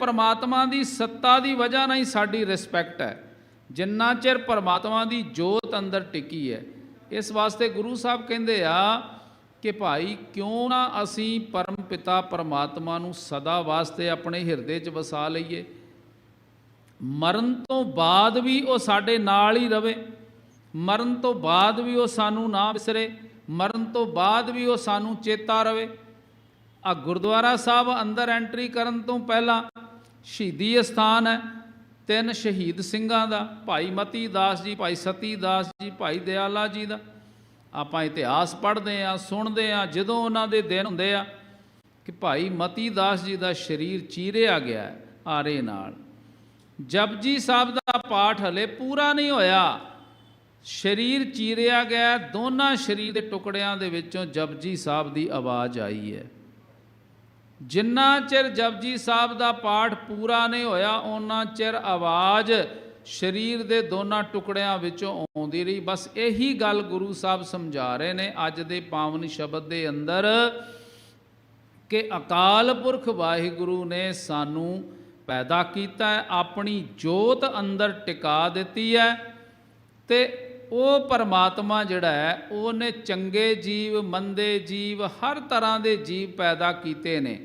ਪਰਮਾਤਮਾ ਦੀ ਸੱਤਾ ਦੀ ਵਜ੍ਹਾ ਨਾਲ ਹੀ ਸਾਡੀ ਰਿਸਪੈਕਟ ਹੈ। ਜਿੰਨਾ ਚਿਰ ਪਰਮਾਤਮਾ ਦੀ ਜੋਤ ਅੰਦਰ ਟਿਕੀ ਹੈ, ਇਸ ਵਾਸਤੇ ਗੁਰੂ ਸਾਹਿਬ ਕਹਿੰਦੇ ਆ ਕਿ ਭਾਈ ਕਿਉਂ ਨਾ ਅਸੀਂ ਪਰਮ ਪਿਤਾ ਪਰਮਾਤਮਾ ਨੂੰ ਸਦਾ ਵਾਸਤੇ ਆਪਣੇ ਹਿਰਦੇ 'ਚ ਵਸਾ ਲਈਏ। ਮਰਨ ਤੋਂ ਬਾਅਦ ਵੀ ਉਹ ਸਾਡੇ ਨਾਲ ਹੀ ਰਵੇ। ਮਰਨ ਤੋਂ ਬਾਅਦ ਵੀ ਉਹ ਸਾਨੂੰ ਨਾ ਵਿਸਰੇ। ਮਰਨ ਤੋਂ ਬਾਅਦ ਵੀ ਉਹ ਸਾਨੂੰ ਚੇਤਾ ਰਵੇ। ਆ ਗੁਰਦੁਆਰਾ ਸਾਹਿਬ ਅੰਦਰ ਐਂਟਰੀ ਕਰਨ ਤੋਂ ਪਹਿਲਾਂ ਸ਼ਹੀਦੀ ਅਸਥਾਨ ਹੈ। ਤਿੰਨ ਸ਼ਹੀਦ ਸਿੰਘਾਂ ਦਾ, ਭਾਈ ਮਤੀ ਦਾਸ ਜੀ, ਭਾਈ ਸਤੀ ਦਾਸ ਜੀ, ਭਾਈ ਦਿਆਲਾ ਜੀ ਦਾ। ਆਪਾਂ ਇਤਿਹਾਸ ਪੜ੍ਹਦੇ ਆ ਸੁਣਦੇ ਆ ਜਦੋਂ ਉਹਨਾਂ ਦੇ ਦਿਨ ਹੁੰਦੇ ਆ ਕਿ ਭਾਈ ਮਤੀ ਦਾਸ ਜੀ ਦਾ ਸਰੀਰ ਚੀਰਿਆ ਗਿਆ ਆਰੇ ਨਾਲ। ਜਪਜੀ ਸਾਹਿਬ ਦਾ ਪਾਠ ਹਲੇ ਪੂਰਾ ਨਹੀਂ ਹੋਇਆ। ਸਰੀਰ ਚੀਰਿਆ ਗਿਆ ਦੋਨਾਂ ਸਰੀਰ ਦੇ ਟੁਕੜਿਆਂ ਦੇ ਵਿੱਚੋਂ ਜਪਜੀ ਸਾਹਿਬ ਦੀ ਆਵਾਜ਼ ਆਈ ਹੈ। ਜਿੰਨਾ ਚਿਰ ਜਪਜੀ ਸਾਹਿਬ ਦਾ ਪਾਠ ਪੂਰਾ ਨਹੀਂ ਹੋਇਆ ਉਹਨਾਂ ਚਿਰ ਆਵਾਜ਼ ਸਰੀਰ ਦੇ ਦੋਨਾਂ ਟੁਕੜਿਆਂ ਵਿੱਚੋਂ ਆਉਂਦੀ ਰਹੀ। ਬਸ ਇਹੀ ਗੱਲ ਗੁਰੂ ਸਾਹਿਬ ਸਮਝਾ ਰਹੇ ਨੇ ਅੱਜ ਦੇ ਪਾਵਨ ਸ਼ਬਦ ਦੇ ਅੰਦਰ ਕਿ ਅਕਾਲ ਪੁਰਖ ਵਾਹਿਗੁਰੂ ਨੇ ਸਾਨੂੰ ਪੈਦਾ ਕੀਤਾ ਹੈ, ਆਪਣੀ ਜੋਤ ਅੰਦਰ ਟਿਕਾ ਦਿੱਤੀ ਹੈ ਤੇ ਉਹ ਪਰਮਾਤਮਾ ਜਿਹੜਾ ਹੈ, ਉਹਨੇ ਚੰਗੇ ਜੀਵ, ਮੰਦੇ ਜੀਵ, ਹਰ ਤਰ੍ਹਾਂ ਦੇ ਜੀਵ ਪੈਦਾ ਕੀਤੇ ਨੇ।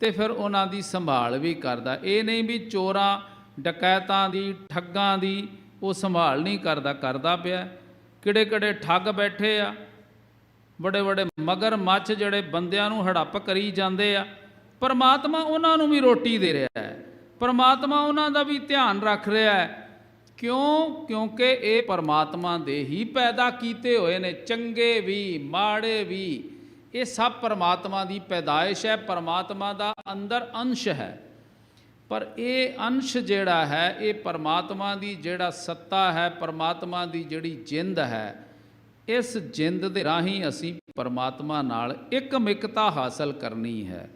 ਤੇ ਫਿਰ ਉਹਨਾਂ ਦੀ ਸੰਭਾਲ ਵੀ ਕਰਦਾ। ਇਹ ਨਹੀਂ ਵੀ ਚੋਰਾਂ, ਡਕੈਤਾਂ ਦੀ, ਠੱਗਾਂ ਦੀ ਉਹ ਸੰਭਾਲ ਨਹੀਂ ਕਰਦਾ ਕਰਦਾ ਪਿਆ। ਕਿਹੜੇ ਕਿਹੜੇ ਠੱਗ ਬੈਠੇ ਆ। ਬੜੇ ਬੜੇ ਮਗਰ ਮੱਛ ਜਿਹੜੇ ਬੰਦਿਆਂ ਨੂੰ ਹੜੱਪ ਕਰੀ ਜਾਂਦੇ ਆ। ਪਰਮਾਤਮਾ ਉਹਨਾਂ ਨੂੰ ਵੀ ਰੋਟੀ ਦੇ ਰਿਹਾ ਹੈ। ਪਰਮਾਤਮਾ ਉਹਨਾਂ ਦਾ ਵੀ ਧਿਆਨ ਰੱਖ ਰਿਹਾ ਹੈ। ਕਿਉਂ? ਕਿਉਂਕਿ ਇਹ ਪਰਮਾਤਮਾ ਦੇ ਹੀ ਪੈਦਾ ਕੀਤੇ ਹੋਏ ਨੇ। ਚੰਗੇ ਵੀ, ਮਾੜੇ ਵੀ। ਇਹ ਸਭ ਪਰਮਾਤਮਾ ਦੀ ਪੈਦਾਇਸ਼ ਹੈ, ਪਰਮਾਤਮਾ ਦਾ ਅੰਦਰ ਅੰਸ਼ ਹੈ। ਪਰ ਇਹ ਅੰਸ਼ ਜਿਹੜਾ ਹੈ, ਇਹ ਪਰਮਾਤਮਾ ਦੀ ਜਿਹੜਾ ਸੱਤਾ ਹੈ, ਪਰਮਾਤਮਾ ਦੀ ਜਿਹੜੀ ਜਿੰਦ ਹੈ, ਇਸ ਜਿੰਦ ਦੇ ਰਾਹੀਂ ਅਸੀਂ ਪਰਮਾਤਮਾ ਨਾਲ ਇੱਕ ਮਿਕਤਾ ਹਾਸਲ ਕਰਨੀ ਹੈ।